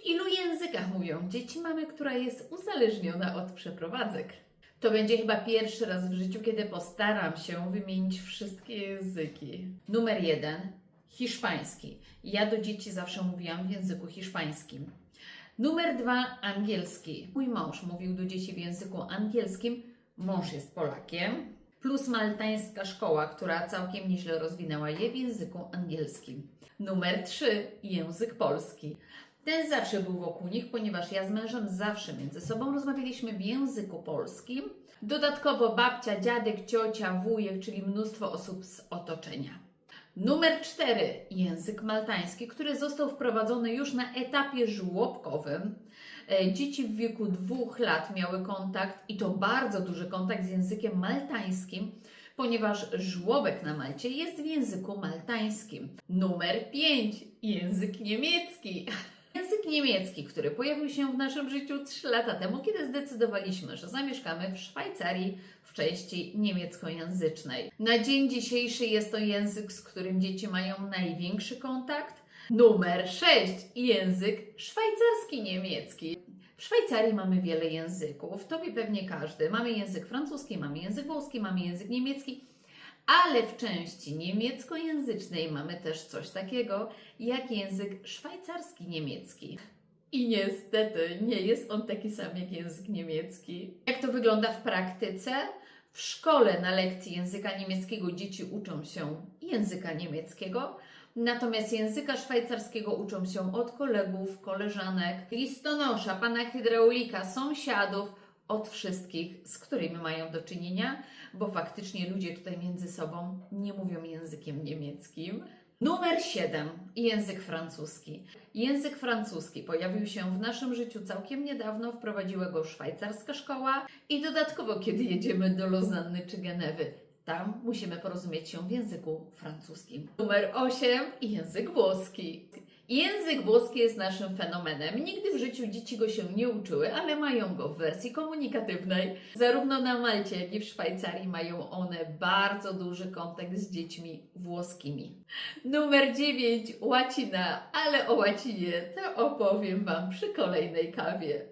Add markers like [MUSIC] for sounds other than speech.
W ilu językach mówią dzieci mamy, która jest uzależniona od przeprowadzek? To będzie chyba pierwszy raz w życiu, kiedy postaram się wymienić wszystkie języki. Numer jeden. Hiszpański. Ja do dzieci zawsze mówiłam w języku hiszpańskim. Numer dwa. Angielski. Mój mąż mówił do dzieci w języku angielskim. Mąż jest Polakiem. Plus maltańska szkoła, która całkiem nieźle rozwinęła je w języku angielskim. Numer trzy. Język polski. Ten zawsze był wokół nich, ponieważ ja z mężem zawsze między sobą rozmawialiśmy w języku polskim. Dodatkowo babcia, dziadek, ciocia, wujek, czyli mnóstwo osób z otoczenia. Numer 4. Język maltański, który został wprowadzony już na etapie żłobkowym. E, Dzieci w wieku dwóch lat miały kontakt i to bardzo duży kontakt z językiem maltańskim, ponieważ żłobek na Malcie jest w języku maltańskim. Numer 5. Język niemiecki. [LAUGHS] Język niemiecki, który pojawił się w naszym życiu 3 lata temu, kiedy zdecydowaliśmy, że zamieszkamy w Szwajcarii w części niemieckojęzycznej. Na dzień dzisiejszy jest to język, z którym dzieci mają największy kontakt. Numer 6. Język szwajcarski niemiecki. W Szwajcarii mamy wiele języków, to wie pewnie każdy. Mamy język francuski, mamy język włoski, mamy język niemiecki, ale w części niemieckojęzycznej mamy też coś takiego jak język szwajcarski niemiecki. I niestety nie jest on taki sam jak język niemiecki. Jak to wygląda w praktyce? W szkole na lekcji języka niemieckiego dzieci uczą się języka niemieckiego, natomiast języka szwajcarskiego uczą się od kolegów, koleżanek, listonosza, pana hydraulika, sąsiadów, od wszystkich, z którymi mają do czynienia, bo faktycznie ludzie tutaj między sobą nie mówią językiem niemieckim. Numer 7. Język francuski. Język francuski pojawił się w naszym życiu całkiem niedawno, wprowadziła go szwajcarska szkoła i dodatkowo, kiedy jedziemy do Lozanny czy Genewy, tam musimy porozumieć się w języku francuskim. Numer 8. Język włoski. Język włoski jest naszym fenomenem. Nigdy w życiu dzieci go się nie uczyły, ale mają go w wersji komunikatywnej. Zarówno na Malcie, jak i w Szwajcarii mają one bardzo duży kontakt z dziećmi włoskimi. Numer 9. Łacina, ale o łacinie to opowiem Wam przy kolejnej kawie.